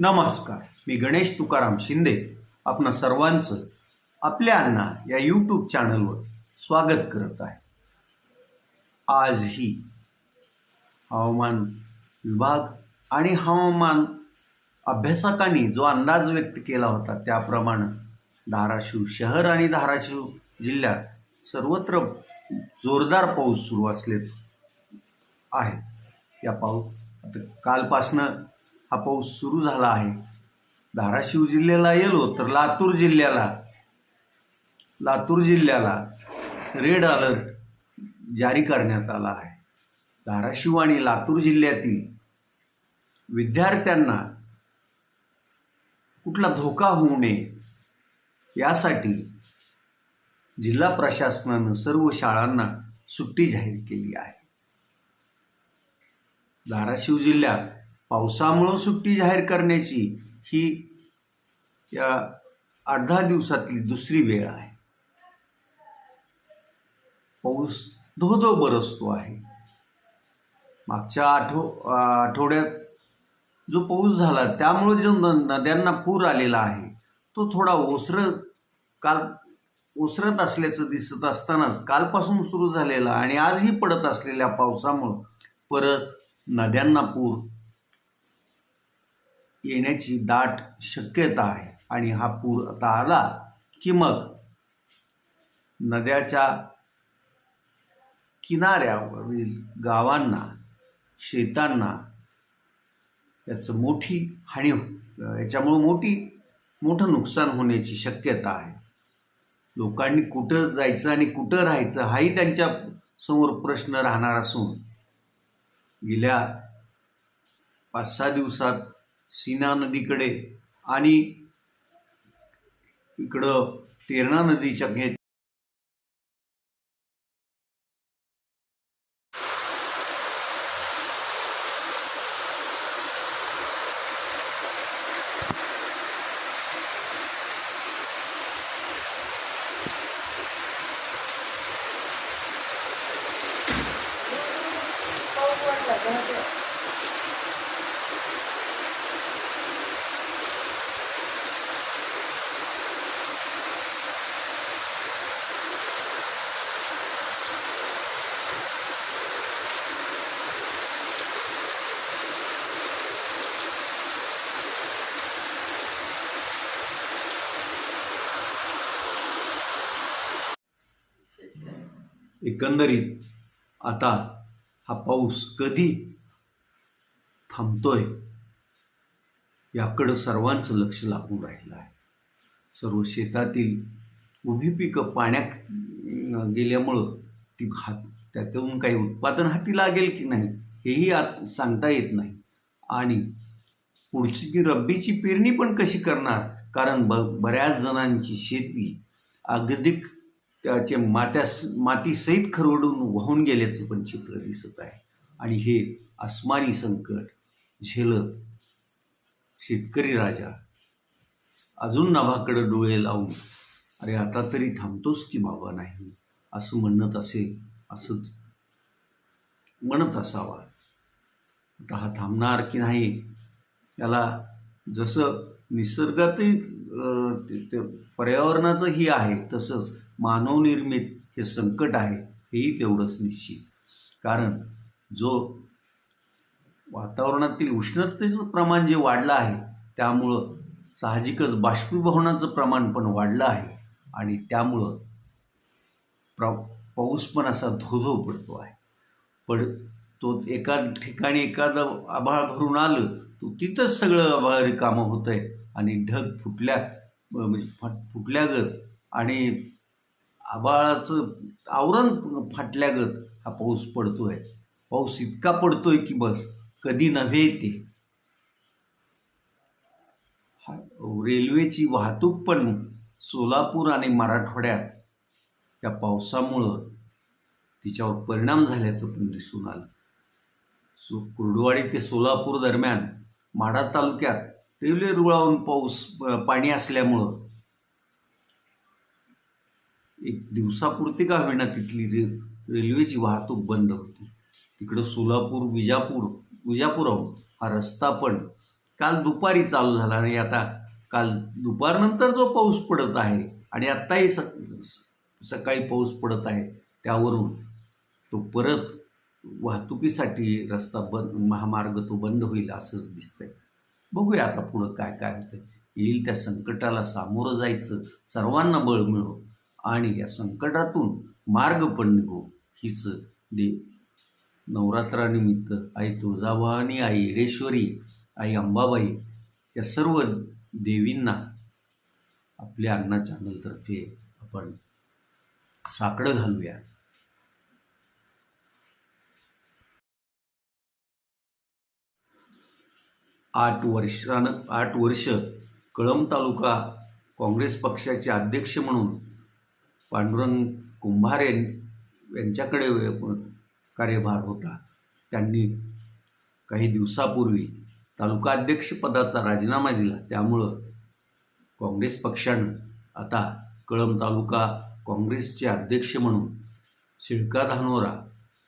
नमस्कार. मी गणेश तुकाराम शिंदे. आपणा सर्वांचं आपल्या अण्णा या यूट्यूब चॅनलवर स्वागत करत आहे. आजही हवामान विभाग आणि हवामान अभ्यासकांनी जो अंदाज व्यक्त केला होता त्याप्रमाणे धाराशिव शहर आणि धाराशिव जिल्ह्यात सर्वत्र जोरदार पाऊस सुरू असलेच आहे. या पाऊस आता कालपासनं हा पाऊस सुरू झाला आहे. धाराशिव जिल्ह्याला गेलो तर लातूर जिल्ह्याला. लातूर जिल्ह्याला रेड अलर्ट जारी करण्यात आला आहे. धाराशिव आणि लातूर जिल्ह्यातील विद्यार्थ्यांना कुठला धोका होऊ नये यासाठी जिल्हा प्रशासनानं सर्व शाळांना सुट्टी जाहीर केली आहे. धाराशिव जिल्ह्यात पावसामुळं सुट्टी जाहीर करण्याची ही या आठ दहा दिवसातली दुसरी वेळ आहे. पाऊस धो बरसतो आहे. मागच्या आठव आठवड्यात जो पाऊस झाला त्यामुळे जो न नद्यांना पूर आलेला आहे तो थोडा ओसर काल ओसरत असल्याचं दिसत असतानाच कालपासून सुरू झालेला आणि आजही पडत असलेल्या पावसामुळं परत नद्यांना पूर येण्याची दाट शक्यता आहे. आणि हा पूर आता आला की मग नद्याच्या किनाऱ्यावरील गावांना शेतांना याचं मोठी हानी हो-, याच्यामुळं मोठी मोठं नुकसान होण्याची शक्यता आहे. लोकांनी कुठं जायचं आणि कुठं राहायचं हाही त्यांच्यासमोर प्रश्न राहणार असून गेल्या पाच सहा दिवसात सीना नदीकडे आणि इकडं तेरणा नदीच्या एकंदरीत आता हा पाऊस कधी थांबतोय याकडं सर्वांचं लक्ष लागून राहिलं आहे. सर्व शेतातील उभी पिकं पाण्यात गेल्यामुळं ती हात त्यातून काही उत्पादन हाती लागेल की नाही हेही आत सांगता येत नाही. आणि पुढची रब्बीची पेरणी पण कशी करणार? कारण ब बऱ्याच जणांची शेती अगदी त्याचे मात्यास मातीसहित खरवडून वाहून गेल्याचं पण चित्र दिसत आहे. आणि हे अस्मानी संकट झेलत शेतकरी राजा. अजून नभाकडं डोळे लावून अरे आता तरी थांबतोस की बाबा नाही? असं म्हणत असेल असं म्हणत असावा. आता हा थांबणार की नाही? याला जसं निसर्गातही ते पर्यावरणाचंही आहे तसंच मानवनिर्मित हे संकट आहे हेही तेवढंच निश्चित. कारण जो वातावरणातील उष्णतेचं प्रमाण जे वाढलं आहे त्यामुळं साहजिकच बाष्पीभवनाचं प्रमाण पण वाढलं आहे आणि त्यामुळं प्र पाऊस पण असा धोधो पडतो आहे. पण तो एका ठिकाणी एखादं आभाळ भरून आलं तो तिथंच सगळं आभाळी रिकामं होतं आहे आणि ढग फुटल्या म्हणजे फट फुटल्यागत आणि आभाळाचं आवरण फाटल्यागत हा पाऊस पडतो आहे पाऊस इतका पडतोय की बस कधी नव्हे ते. रेल्वेची वाहतूक पण सोलापूर आणि मराठवाड्यात या पावसामुळं तिच्यावर परिणाम झाल्याचं पण दिसून आलं. सो कुर्डुवाडी ते सोलापूर दरम्यान माढा तालुक्यात रेल्वे रुळावून पाऊस पाणी असल्यामुळं एक दिवसापुरती का होईना तिथली रे रेल्वेची वाहतूक बंद होती. तिकडं सोलापूर विजापूर विजापुरम हा रस्ता पण काल दुपारी चालू झाला आणि आता काल दुपारनंतर जो पाऊस पडत आहे आणि आत्ताही स सकाळी पाऊस पडत आहे त्यावरून तो परत वाहतुकीसाठी रस्ता बंद महामार्ग तो बंद होईल असंच दिसतंय. बघूया आता पुढं काय काय होतं येईल त्या संकटाला सामोरं जायचं सर्वांना बळ मिळो आणि या संकटातून मार्ग पण निघो. हीच दे नवरात्रानिमित्त. आई तुळजाभवानी आई येडेश्वरी आई अंबाबाई या सर्व देवींना आपल्या अण्णा चॅनलतर्फे आपण साकडं घालूया. आठ वर्षानं आठ वर्ष कळंब तालुका काँग्रेस पक्षाचे अध्यक्ष म्हणून पांडुरंग कुंभारे यांच्याकडे कार्यभार होता. त्यांनी काही दिवसापूर्वी तालुका अध्यक्षपदाचा राजीनामा दिला. त्यामुळं काँग्रेस पक्षानं आता कळंब तालुका काँग्रेसचे अध्यक्ष म्हणून शिळका धानोरा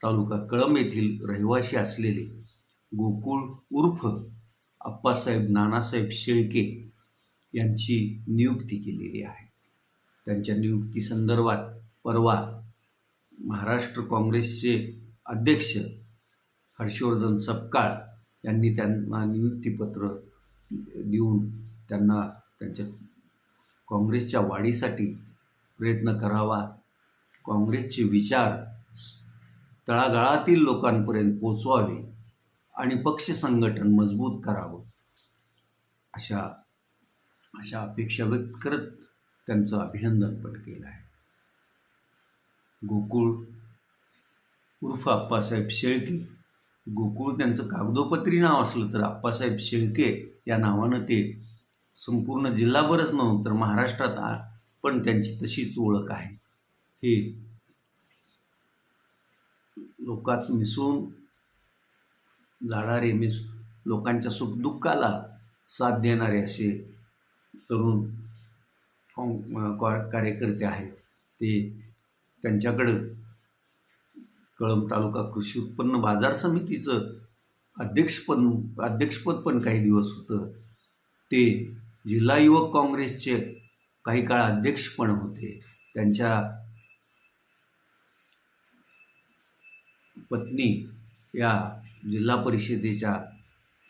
तालुका कळंब येथील रहिवासी असलेले गोकुळ उर्फ अप्पासाहेब नानासाहेब शेळके यांची नियुक्ती केलेली आहे. त्यांच्या नियुक्तीसंदर्भात परवा महाराष्ट्र काँग्रेसचे अध्यक्ष हर्षवर्धन सपकाळ यांनी त्यांना नियुक्तीपत्र देऊन त्यांना त्यांच्या काँग्रेसच्या वाढीसाठी प्रयत्न करावा काँग्रेसचे विचार तळागाळातील लोकांपर्यंत पोचवावे आणि पक्ष संघटन मजबूत करावं अशा अशा अपेक्षा व्यक्त करत त्यांचं अभिनंदन पण केलं आहे. गोकुळ उर्फ आप्पासाहेब शेळके. गोकुळ त्यांचं कागदोपत्री नाव असलं तर आप्पासाहेब शेळके या नावानं ते संपूर्ण जिल्हाभरच नव्हतं तर महाराष्ट्रात आ पण त्यांची तशीच ओळख आहे. हे लोकात मिसळून जाणारे मिस लोकांच्या सुखदुःखाला साथ देणारे असे तरुण काँ कार्यकर्ते आहेत ते त्यांच्याकडं कळंब तालुका कृषी उत्पन्न बाजार समितीचं अध्यक्षपण अध्यक्षपद पण काही दिवस होतं. ते जिल्हा युवक काँग्रेसचे काही काळ अध्यक्ष पण होते. त्यांच्या पत्नी या जिल्हा परिषदेच्या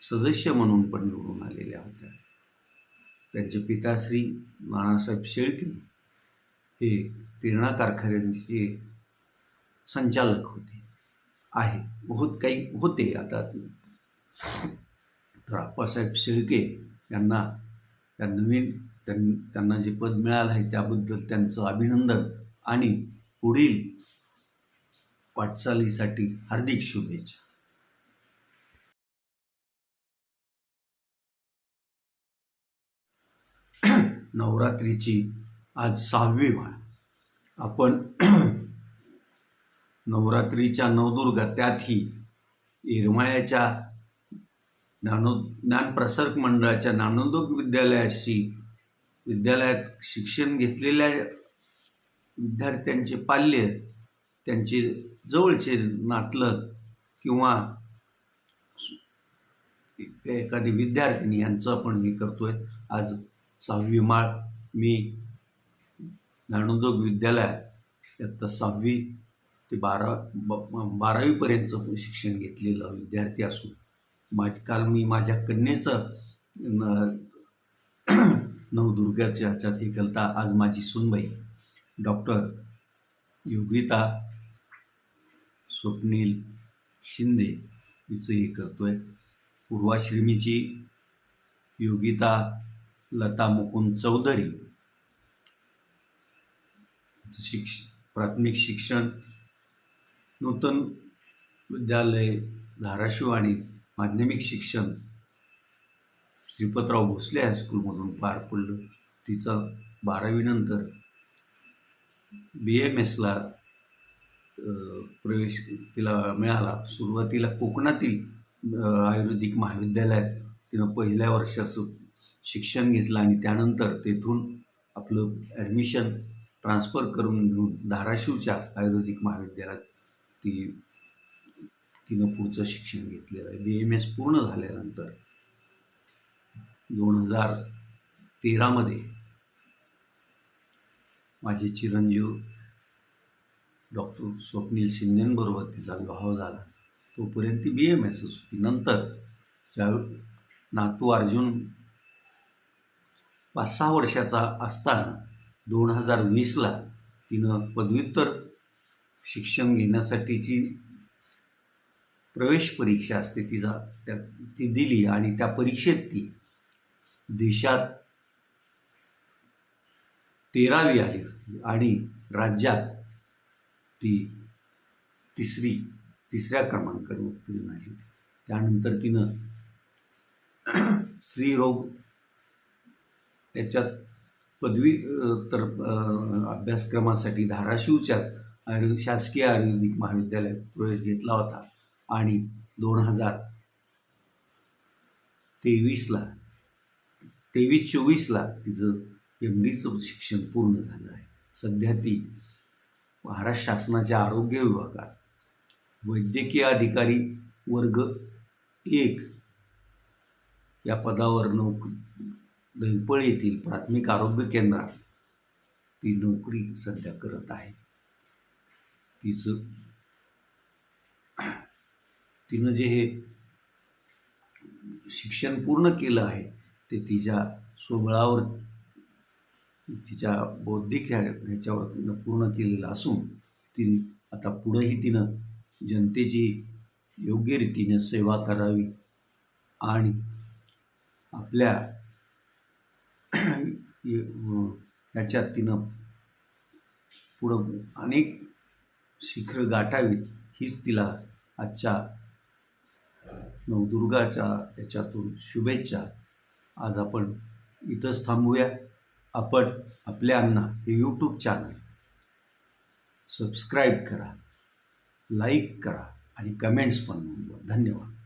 सदस्य म्हणून पण निवडून आलेल्या होत्या. त्यांचे पिताश्री नानासाहेब शेळके हे तिरणा कारखान्यांचे संचालक होते आहे. बहुत काही होते आता. तर आप्पासाहेब शेळके यांना त्या नवीन त्यां त्यांना जे पद मिळालं आहे त्याबद्दल त्यांचं अभिनंदन आणि पुढील वाटचालीसाठी हार्दिक शुभेच्छा. नवरात्रीची आज सहावी म्हण आपण नवरात्रीच्या नवदुर्गा त्यातही येरमाळ्याच्या ज्ञानो ज्ञानप्रसारक मंडळाच्या ज्ञानोदोग विद्यालयाशी विद्यालयात शिक्षण घेतलेल्या विद्यार्थ्यांचे पाल्य त्यांचे जवळचे नातलग किंवा एखादी विद्यार्थिनी यांचं आपण हे करतोय. आज सहावी माळ मी ज्ञानोदोग विद्यालय इयत्ता सहावी ते बारा ब बारावीपर्यंतचं शिक्षण घेतलेलं विद्यार्थी असून माझ काल मी माझ्या कन्येचं न नवदुर्गाच्या ह्याच्यात हे केलता आज माझी सुनबाई डॉक्टर योगिता स्वप्नील शिंदे हिचं हे करतो आहे पूर्वाश्रमीची योगिता लता मुकुंद चौधरी. शिक्ष प्राथमिक शिक्षण नूतन विद्यालय धाराशिव आणि माध्यमिक शिक्षण. श्रीपतराव भोसले हायस्कूलमधून पार पडलं. तिचं बारावीनंतर बी एम एसला प्रवेश तिला मिळाला. सुरुवातीला कोकणातील आयुर्वेदिक महाविद्यालयात तिनं पहिल्या वर्षाचं शिक्षण घेतलं आणि त्यानंतर तेथून आपलं ॲडमिशन ट्रान्सफर करून घेऊन धाराशिवच्या आयुर्वेदिक महाविद्यालयात ती तिनं पुढचं शिक्षण घेतलेलं आहे. बी एम एस पूर्ण झाल्यानंतर दोन हजार तेरामध्ये माझे चिरंजीव डॉक्टर स्वप्नील शिंदेंबरोबर तिचा विवाह झाला. तोपर्यंत ती बी एम एस होती. नंतर ज्या नातू अर्जुन पाच सहा वर्षाचा असताना दोन हजार वीसला तिनं पदव्युत्तर शिक्षण घेण्यासाठीची प्रवेश परीक्षा असते तिचा त्या ती दिली आणि त्या परीक्षेत ती देशात तेरावी आली होती आणि राज्यात ती तिसरी तिसऱ्या क्रमांकावर उत्तीर्ण आली होती. त्यानंतर तिनं स्त्रीरोग त्याच्यात पदवी तर अभ्यासक्रमासाठी धाराशिवच्याच आयु शासकीय आयुर्वेदिक महाविद्यालयात प्रवेश घेतला होता. आणि दोन हजार तेवीसला तेवीस चोवीसला तिचं एम डीचं शिक्षण पूर्ण झालं आहे. सध्या ती महाराष्ट्र शासनाच्या आरोग्य विभागात वैद्यकीय अधिकारी वर्ग एक या पदावर नोकरी दैपळ येथील प्राथमिक आरोग्य केंद्रात ती नोकरी सध्या करत आहे. तिचं तिनं जे हे शिक्षण पूर्ण केलं आहे ते तिच्या स्वबळावर तिच्या बौद्धिक ह्या ह्याच्यावर पूर्ण केलेलं असून ती आता पुढंही तिनं जनतेची योग्य रीतीने सेवा करावी आणि आपल्या ह्याच्यात तिनं पुढं अनेक शिखर गाठावीत हीच तिला आजच्या नवदुर्गाच्या याच्यातून शुभेच्छा. आज आपण इथंच थांबूया. आपण आपल्या अण्णा हे यूट्यूब चॅनल सबस्क्राईब करा लाईक करा आणि कमेंट्स पण नोंदवा. धन्यवाद.